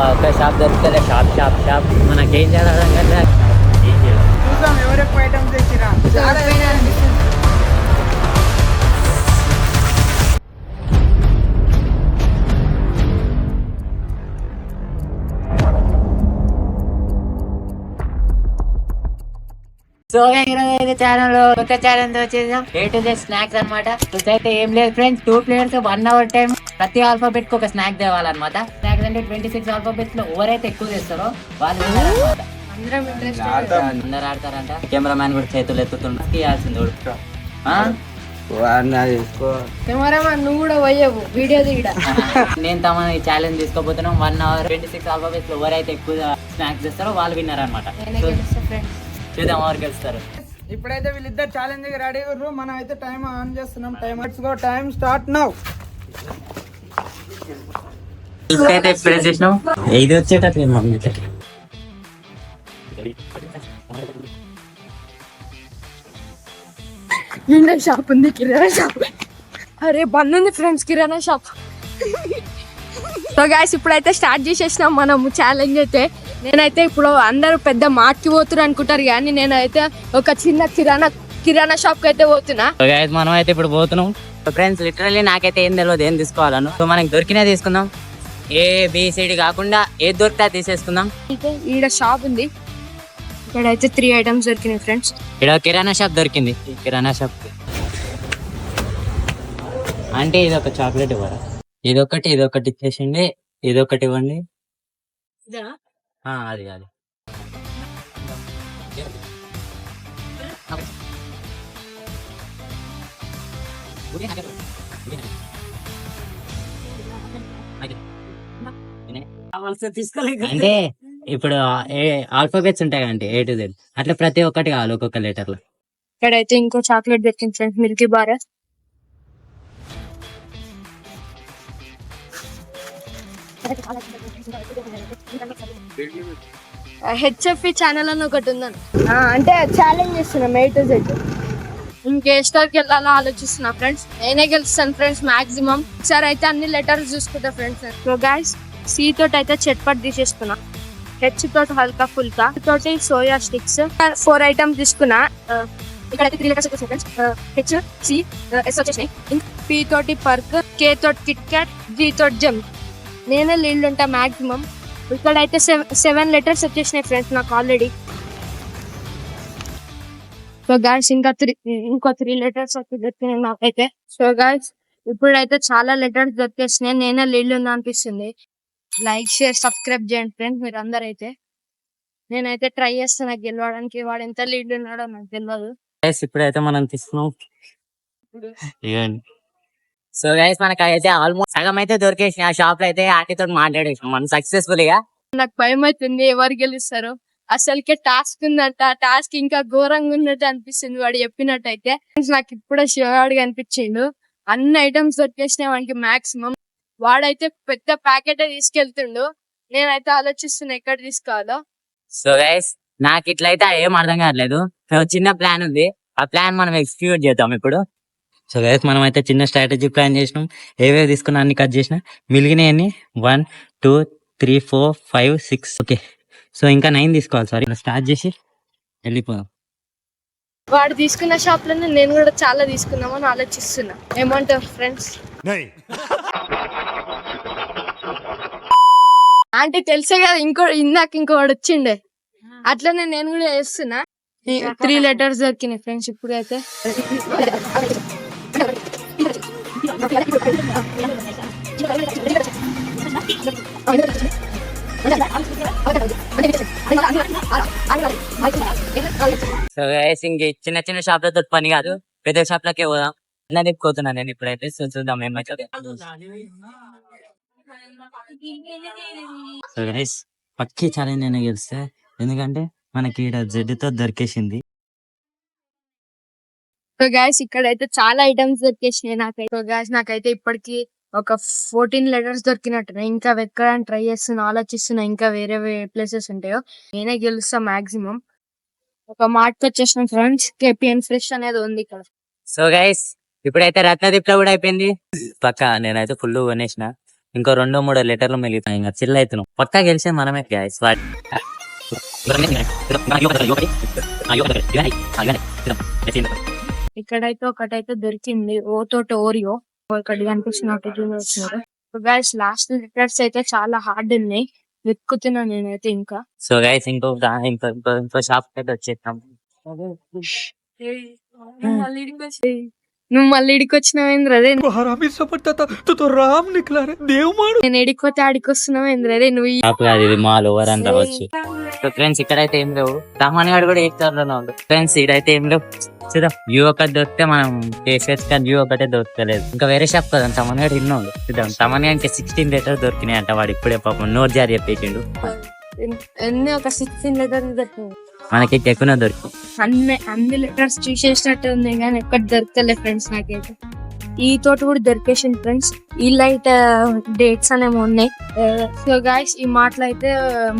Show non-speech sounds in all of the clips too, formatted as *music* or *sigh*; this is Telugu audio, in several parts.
ఒక్క షాప్ దొరుకుతుంది షాప్ షాప్ షాప్. మనకేం చేయాలి కదా ఏం చేయాలి. ఐటమ్స్ సో ఈరోజు అయితే ఛానల్ కొత్త ఛానల్ వచ్చేసాం. ఏ టు స్నాక్స్ అనమాట అయితే ఏం లేదు friends two players one hour time ప్రతి ఆల్ఫాబెట్కి ఒక స్నాక్ తేవాలన్నమాట. స్నాక్స్ అంటే ట్వంటీ సిక్స్ ఆల్ఫాబెట్స్లో ఎవరైతే ఎక్కువ చేస్తారో వాళ్ళు. అందరం ఆడతారంట. కెమెరామ్యాన్ కూడా చేతులు ఎత్తుతుండ. తీయాల్సింది నువ్వు కూడా పోయావు. వీడియో తీయడ? *laughs* నేను తమ ఛాలెంజ్ తీసుకోబోతున్నాం వన్ అవర్ ట్వంటీ సిక్స్ ఆల్ఫాబెట్స్లో ఎవరైతే ఎక్కువ స్నాక్స్ చేస్తారో వాళ్ళు విన్నర్ అనమాట నేనే గెలుస్తా ఫ్రెండ్స్ చూద్దాం ఎవరు గెలుస్తారు. ఇప్పుడైతే వీళ్ళిద్దరు ఛాలెంజ్ రెడీ మనం అయితే టైం ఆన్ చేస్తున్నాం. Time go time start now ఇప్పుడైతే ప్రెస్ చేసినాం ఇది వచ్చేటట్టు మమ్మీ నిన్న షాప్ ఉంది కిరాణా షాప్. అరే బంద్ ఉంది ఫ్రెండ్స్ కిరాణా షాప్. సో గాయస్ ఇప్పుడైతే స్టార్ట్ చేసేసినాం మనము ఛాలెంజ్ అయితే. నేనైతే ఇప్పుడు అందరూ పెద్ద మార్ట్కి పోతున్నారు అనుకుంటారు కానీ నేనైతే ఒక చిన్న కిరాణా కిరాణా షాప్కి అయితే పోతున్నా. మనం అయితే ఇప్పుడు పోతున్నాం. ఫ్రెండ్స్ లిటరల్లీ నాకైతే ఏం తెలియదు ఏం తీసుకోవాలను. సో మనకి దొరికినా తీసుకుందాం. ఏ బిసిడి కాకుండా ఏది దొరికితే తీసేసుకుందాం. అయితే ఈడ షాప్ ఉంది. ఇక్కడైతే త్రీ ఐటమ్స్ దొరికినాయి ఫ్రెండ్స్ ఇక్కడ కిరాణా షాప్ దొరికింది. కిరాణా షాప్ అంటే ఇది ఒక చాక్లెట్ ఇవ్వరా? ఇదొకటి ఇదొకటి ఇచ్చేసిండి ఇదొకటి ఇవ్వండి. అది అది అంటే ఇప్పుడు ఏ ఆల్ఫాబెట్స్ ఉంటాయి కదండి ఏ టు జెడ్ అట్లా ప్రతి ఒక్కటి కావాలి ఒక్కొక్క లెటర్లో. ఇక్కడైతే ఇంకో చాక్లెట్ దొరికింది friends milky bar HFE channel అని ఒకటి ఉందని అంటే ఛాలెంజ్ చేస్తున్నాం ఏ టు జెడ్ ఇంకే స్టార్కి వెళ్ళాలో ఆలోచిస్తున్నా ఫ్రెండ్స్. నేనే గెలుస్తాను ఫ్రెండ్స్ మాక్సిమం. ఒకసారి అయితే అన్ని లెటర్స్ చూసుకుంటా ఫ్రెండ్స్ సో గైస్ సి తోటి అయితే చట్పట్ తీసేసుకున్నా హెచ్ తోటి హల్కా ఫుల్కా. తోటి సోయా స్టిక్స్. ఫోర్ ఐటమ్స్ తీసుకున్నా. ఇక్కడైతే త్రీ లెటర్స్ వచ్చేసాయి ఫ్రెండ్స్. హెచ్ సి ఎస్ వచ్చేసినాయి. పి తోటి పర్క్ కే తోటి కిట్ క్యాట్ జీ తోటి జమ్ నేనే లీడ్ ఉంటా మాక్సిమం. ఇక్కడైతే సెవెన్ లెటర్స్ వచ్చేసినాయి ఫ్రెండ్స్ నాకు ఆల్రెడీ సో గాయస్ ఇంకా త్రీ ఇంకో త్రీ లెటర్స్ వచ్చి దొరికినాయి నాకైతే సో గాయస్ ఇప్పుడైతే చాలా లెటర్స్ దొరికేసినాయి. నేనే లీడ్ ఉందా అనిపిస్తుంది. లైక్ షేర్ సబ్స్క్రైబ్ చేయండి ఫ్రెండ్స్ మీరు అందరైతే నేనైతే ట్రై చేస్తున్నా గెలవడానికి. వాడు ఎంత లీడ్ ఉన్నాడో నాకు తెలియదు గైస్ ఇప్పుడైతే మనం తీసుకున్నాం సో గైస్ మనకి అయితే ఆల్మోస్ట్ సగం అయితే దొరికేసి ఆ షాప్లో అయితే ఆంటీతో మాట్లాడేసాం మనం సక్సెస్ఫుల్గా నాకు భయం అవుతుంది ఎవరు గెలుస్తారు. అసలుకే టాస్క్ ఉందంట టాస్క్ ఇంకా ఘోరంగా ఉన్నట్టు అనిపిస్తుంది. వాడు చెప్పినట్టయితే నాకు ఇప్పుడే శివగాడిగా అనిపించిండు అన్ని ఐటమ్స్ దొరికేసినాయి వానికి మాక్సిమం వాడైతే పెద్ద ప్యాకెట్ తీసుకెళ్తుండు. నేనైతే ఆలోచిస్తున్నా ఎక్కడ తీసుకోవాలో. సో గైస్ నాకు ఇట్లయితే ఏం అర్థం కావట్లేదు. ఒక చిన్న ప్లాన్ ఉంది. ఆ ప్లాన్ మనం ఎక్స్క్యూట్ చేద్దాం ఇప్పుడు. సో గైస్ మనం అయితే చిన్న స్ట్రాటజీ ప్లాన్ చేసినాం. ఏవేవి తీసుకున్నా అన్ని కట్ చేసిన. మిగిలినవన్నీ one two three four five six okay so ఇంకా నైన్ తీసుకోవాలి సారీ స్టార్ట్ చేసి వెళ్ళిపోదాం. వాడు తీసుకున్న షాప్లోనే నేను కూడా చాలా తీసుకుందామని ఆలోచిస్తున్నా. ఏమంటారు ఫ్రెండ్స్ అంటే తెలుసే కదా ఇంకో ఇందాక ఇంకో వాడు వచ్చిండే. అట్లనే నేను కూడా చేస్తున్నా. త్రీ లెటర్స్ దొరికినాయి ఫ్రెండ్స్ ఇప్పుడు అయితే. *laughs* సో గైస్ ఇంక చిన్న చిన్న షాప్లతో పని కాదు. పెద్ద షాప్ లకే పోదాం. అన్న తిప్పుకోతున్నా నేను ఇప్పుడైతే. సో చూద్దాం ఏమైతే. సో గైస్ పక్కి ఛాలెంజ్ నేను గెలిస్తే ఎందుకంటే మనకి ఈడ జెడ్తో దొరికేసింది. సో గాయస్ ఇక్కడైతే చాలా ఐటమ్స్ దొరికేసినాయి నాకైతే. సో గాయస్ నాకైతే ఇప్పటికి ఒక ఫోర్టీన్ లెటర్స్ దొరికినట్టున్నాయి ఇంకా వెతకడానికి ట్రై చేస్తున్నా ఆలోచిస్తున్నా ఇంకా వేరే వేరే ప్లేసెస్ ఉంటాయో నేనే గెలుస్తా మాక్సిమం. ఒక మార్ట్ వచ్చేసిన ఫ్రెండ్స్ కేపిఎన్ ఫ్రెష్ అనేది ఉంది ఇక్కడ. సో గైస్ ఇప్పుడైతే రత్నదీప్లో కూడా అయిపోయింది. పక్క నేనైతే ఫుల్ కొనేసిన. ఇంకో రెండో మూడో లీటర్లు మిగులుతాయి ఇంకా చిల్ అవుతున్నాం. పక్కా గెలిచే మనమే గ్యాస్ ఇక్కడైతే ఒకటైతే దొరికింది. ఓ తోట ఓరియో. ఇక్కడ సో గైస్ లాస్ట్ లెటర్స్ అయితే చాలా హార్డ్ ఉన్నాయి. వెతుకుతున్నా నేనైతే ఇంకా. సో గైస్ ఇంకో ఇంకో ఇంకో షాప్ అయితే వచ్చేద్దాం. Hmm. నువ్వు మళ్ళీ ఇడికి వచ్చినావేంద్ర అదే నేను ఎడికి పోతే ఆడికి వస్తున్నావేంద్ర అదే నువ్వు మాల్ ఓవర్ అని రావచ్చు సో ఫ్రెండ్స్ ఇక్కడైతే ఏం లేవు. సామాన్ గాడు కూడా ఏ స్టోర్లోనే ఉంది ఫ్రెండ్స్ ఇడైతే ఏం లేవు. చూద్దాం. వ్యూ ఒకటి దొరికితే మనం కేసెస్ కానీ వ్యూ ఒకటే దొరకలేదు. ఇంకా వేరే షాప్ కదా సామాన్ గాడు ఇన్నో చూద్దాం. సామాన్ గారికి సిక్స్టీన్ లీటర్ దొరికినాయి అంట వాడు ఇప్పుడే పాపం. నోట్ జారి చెప్పేసిండు. ఎన్ని ఒక సిక్స్టీన్ దొరికింది మనకి ఎక్కువ దొరికింది అన్ని అన్ని లెటర్స్ చూసేసినట్టు ఉంది కానీ ఎక్కడ దొరకలే ఫ్రెండ్స్ నాకైతే. ఈ తోట కూడా దొరికేసింది ఫ్రెండ్స్ ఈ లైట్ డేట్స్ అనేమో ఉన్నాయి. సో గాయస్ ఈ మాటలు అయితే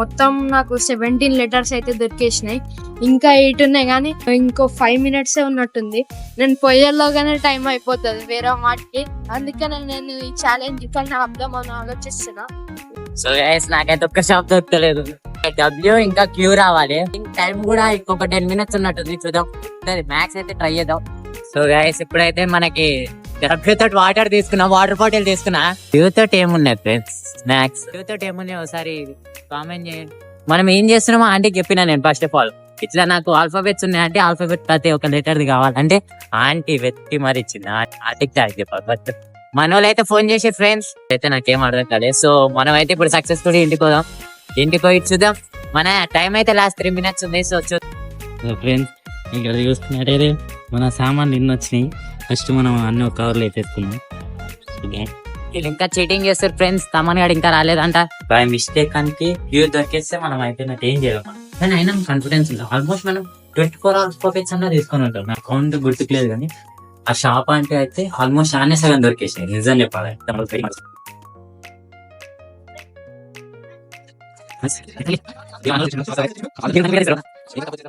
మొత్తం నాకు సెవెంటీన్ లెటర్స్ అయితే దొరికేసినాయి. ఇంకా ఎయిట్ ఉన్నాయి కానీ ఇంకో ఫైవ్ మినిట్స్ ఉన్నట్టుంది. నేను పొయ్యల్లోగానే టైం అయిపోతుంది వేరే మాటకి అందుకనే నేను ఈ ఛాలెంజ్ ఇక్కడ అని ఆలోచిస్తున్నా. సో గైస్ నాకైతే ఒక్క షాప్ దొరకలేదు. డబ్ల్యూ ఇంకా క్యూ రావాలి. టైం కూడా ఇంకొక టెన్ మినిట్స్ ఉన్నట్టుంది చూద్దాం. మ్యాక్స్ అయితే ట్రై చేద్దాం. సో గైస్ ఇప్పుడైతే మనకి తోటి వాటర్ తీసుకున్నా వాటర్ బాటిల్ తీసుకున్నా. క్యూ తోటి ఏమున్నాయి ఫ్రెండ్స్ స్నాక్స్ క్యూ తోటి ఏమున్నాయి ఒకసారి కామెంట్ చేయండి. మనం ఏం చేస్తున్నామో ఆంటీకి చెప్పినా నేను ఫస్ట్ ఆఫ్ ఆల్ ఇట్లా నాకు ఆల్ఫాబెట్స్ ఉన్నాయంటే ఆల్ఫాబెట్ ప్రతి ఒక్క లెటర్ది కావాలంటే ఆంటీ వెతికి మరి ఇచ్చింది. ఆంటీకి థ్యాంక్ చెప్పాలి బట్ మన వాళ్ళు అయితే ఫోన్ చేసి ఫ్రెండ్స్ అయితే నాకేం అర్థం కాలేదు సో మనం అయితే ఇప్పుడు సక్సెస్ఫుల్ ఇంటికి పోదాం. ఇంటికి పోయి చూద్దాం. మన టైం అయితే లాస్ట్ త్రీ మినిట్స్ ఉంది. సో చూ ఫ్రెండ్స్ ఇక్కడ చూస్తున్నట్టయితే మన సామాన్లు ఎన్ని వచ్చినాయి? ఫస్ట్ మనం అన్ని ఒక కవర్లో వేసేసుకున్నాం వీళ్ళు ఇంకా చీటింగ్ చేస్తారు ఫ్రెండ్స్ తమన్ గాడు ఇంకా రాలేదంట. బై మిస్టేక్ అంటే వ్యూ దొరికేస్తే మనం అయిపోయినట్టు ఏం చేయలేం కానీ అయినా కాన్ఫిడెన్స్ ఉంది ఆల్మోస్ట్ మనం ట్వంటీ ఫోర్ అవర్స్ పాకెట్స్ అన్నా తీసుకొని ఉంటాం. నా అకౌంట్ గుర్తుకులేదు కానీ ఆ షాప్ అంటే అయితే ఆల్మోస్ట్ ఆనే సగం దొరికేసాయి. నిజం చెప్పాలి? డబుల్ ఫేమస్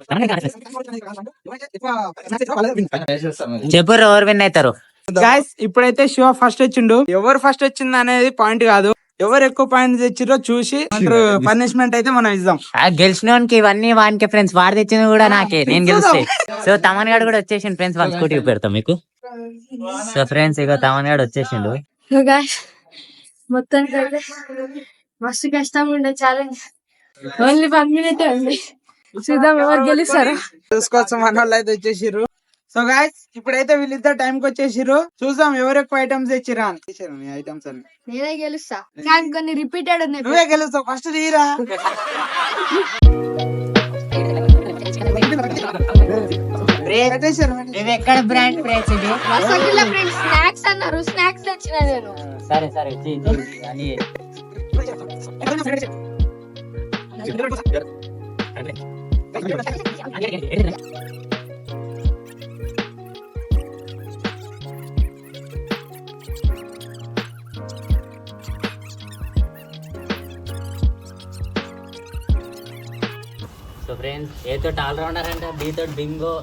చెప్పు ఎవరు విన్ అవుతారు? గాయస్ ఇప్పుడైతే శివ ఫస్ట్ వచ్చిండు. ఎవరు ఫస్ట్ వచ్చింది అనేది పాయింట్ కాదు. ఎవరు ఎక్కువ పాయింట్స్ తెచ్చిరో చూసి పనిష్మెంట్ అయితే మనం ఇద్దాం. ఆ గెలిచినోనికి ఇవన్నీ వానికి ఫ్రెండ్స్ వాడు తెచ్చింది కూడా నాకే. నేను గెలిస్తే. సో తమన్ గాడు కూడా వచ్చేసిండు ఫ్రెండ్స్ వాళ్ళ స్కూటీ పెడతాం మీకు. సో ఫ్రెండ్స్ ఇక తమన్ గాడు వచ్చేసిండు. అయితే మస్తు కష్టం ఉండే ఛాలెంజ్ ఓన్లీ వన్ మినిట్ ఉంది చూద్దాం ఎవరు గెలుస్తారు. చూసుకోవచ్చు మన వాళ్ళు అయితే వచ్చేసిర్రు. సో గాయస్ ఇప్పుడైతే వీళ్ళిద్దరు టైం కి వచ్చేసిర్రు. చూద్దాం ఎవరు ఎక్కువ ఐటమ్స్ తెచ్చిరా అని. తెచ్చిర్రు నీ ఐటమ్స్ అన్ని. నేనే గెలుస్తా. కానీ కొన్ని రిపీటెడ్ ఉన్నాయి. నువ్వే గెలుస్తావు. ఫస్ట్ తీరా. ఎక్కడ బ్రాండ్ ఇది? రసగుల్లా ఫ్రెండ్స్ స్నాక్స్ అన్నారు. స్నాక్స్ తెచ్చిన నేను. సరే సరే. చెయ్యి, చెయ్యి. అని సో ఫ్రెండ్స్ ఏ తోటి ఆల్రౌండర్ అంటే బి తోటి బింగో.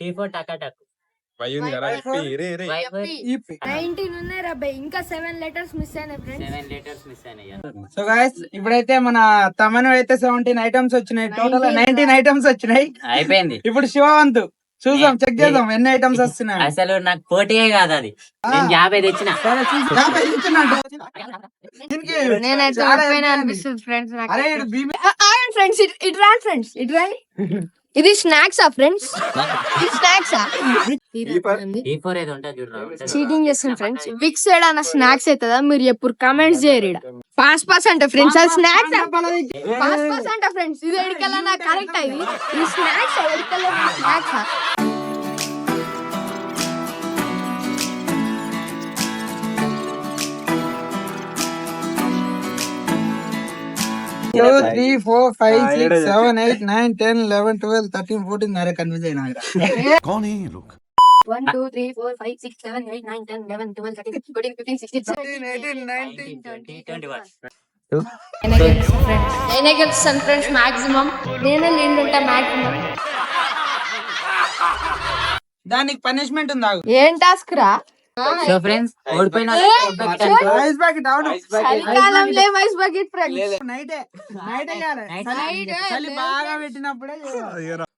టీ ఫోర్ టకాటక్. నైన్టీన్ ఉన్నాయి రాబాయ్ ఇంకా సెవెన్ లెటర్స్ మిస్ అయినాయి ఫ్రెండ్స్ సెవెన్ లీటర్స్ మిస్ అయినాయి సో గాయస్ ఇప్పుడైతే మన తమను అయితే సెవెంటీన్ ఐటమ్స్ వచ్చినాయి. టోటల్ నైన్టీన్ ఐటమ్స్ వచ్చినాయి. అయిపోయింది. ఇప్పుడు శివవంతు చూద్దాం చెక్ చేద్దాం ఎన్ని ఐటమ్స్ వస్తున్నాయి. అసలు నాకు పోటీయే కాదు అది. నేను యాభై తెచ్చిన. చూసి నేనైతే అనిపిస్తుంది ఫ్రెండ్స్ ఇటు ఫ్రెండ్స్ ఇటు రాండి. *laughs* ఇది స్నాక్సా ఫ్రెండ్స్? ఇది స్నాక్సా? ఈ ఫోర్ ఏదో ఉంటుంది చూడరా చీటింగ్ చేస్తాను ఫ్రెండ్స్ విక్స్ ఏడన్నా స్నాక్స్ అవుతుందా? మీరు ఎప్పుడు కామెంట్స్ చేయరు ఈడ. పాస్ పాస్ అంట ఫ్రెండ్స్ అది స్నాక్స్ పాస్ పాస్ అంట ఫ్రెండ్స్ ఇది ఎడికెళ్ళనా? కరెక్ట్ ఇది? ఇది snacks ఎడికెళ్ళ snacks? Two three four five six seven eight nine ten eleven twelve thirteen fourteen నరే confuse అయినా one two three four five six seven eight nine ten eleven twelve thirteen fourteen fifteen sixteen seventeen eighteen nineteen twenty twenty one friends దానికి పనిష్మెంట్ ఉందా ఏం టాస్క్ రా? సో ఫ్రెండ్స్ ఓడిపోయిన ఐస్ ప్యాకెట్ అవును చలికాలంలో ఐస్ బకెట్ ఫ్రెండ్స్ నైటే నైటే. చలి- బాగా పెట్టినప్పుడే.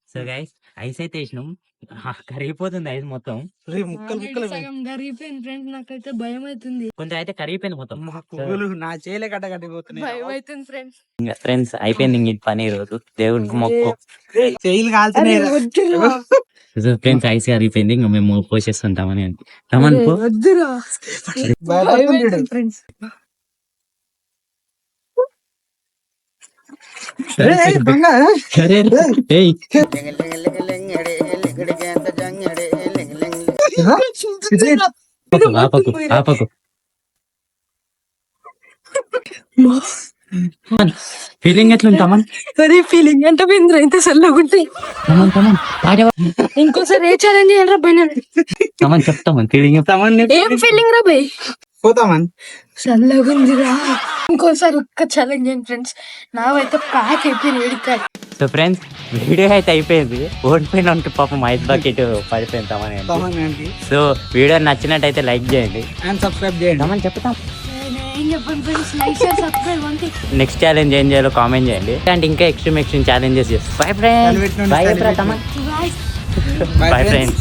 సో గైస్ ఐస్ అయితే వేసినాం కరిగిపోతుంది ఐస్ మొత్తం. సగం గరిగిపోయింది ఫ్రెండ్స్ నాకైతే భయం అవుతుంది కొంచెం అయితే కరిగిపోయింది మొత్తం. మా పువ్వులు నా చేయలే కట్ట కట్టిపోతున్నాయి భయం అవుతుంది ఫ్రెండ్స్ ఇంకా ఫ్రెండ్స్ అయిపోయింది ఇంక ఇది పని రోజు దేవుడికి మొక్కు. సో ఫ్రెండ్స్ ఐస్ కరిగిపోయింది. ఇంకా మేము పోసేస్తుంటామని తమన్ పో. వద్దురా. భయపడుతుంది ఫ్రెండ్స్. ఆపకు ఆపకు ఫీలింగ్ ఎట్లుంది తమన్? అదే ఫీలింగ్ ఎంత బింద్ర ఇంత తమన్ తమన్ పాడే ఇంకోసారి ఏ ఛాలెంజ్ చేయాలి రా తమన్ చెప్తామన్ ఫీలింగ్ తమన్ని ఏం ఫీలింగ్ రా పోతామని చల్లగుందిరా. ఇంకోసారి ఒక్క ఛాలెంజ్ చేయండి ఫ్రెండ్స్ నావైతే ప్యాక్ అయిపోయింది ఏడికాయ సో ఫ్రెండ్స్ వీడియో అయితే అయిపోయింది. ఓడిపోయిన ఉంటే పాపం ఐస్ బకెట్ పడిపోయింది తమన్ సో వీడియో నచ్చినట్టయితే లైక్ చేయండి. అండ్ సబ్స్క్రైబ్ చేయండి. తమన్ చెప్తాం. ఫ్రెండ్స్ నెక్స్ట్ ఛాలెంజ్ ఏం చేయాలో కామెంట్ చేయండి. అంటే ఇంకా ఎక్స్ట్రీమ్ ఎక్స్ట్రీమ్ ఛాలెంజెస్ చేస్తాం. Bye friends bye Bye, bye. Friends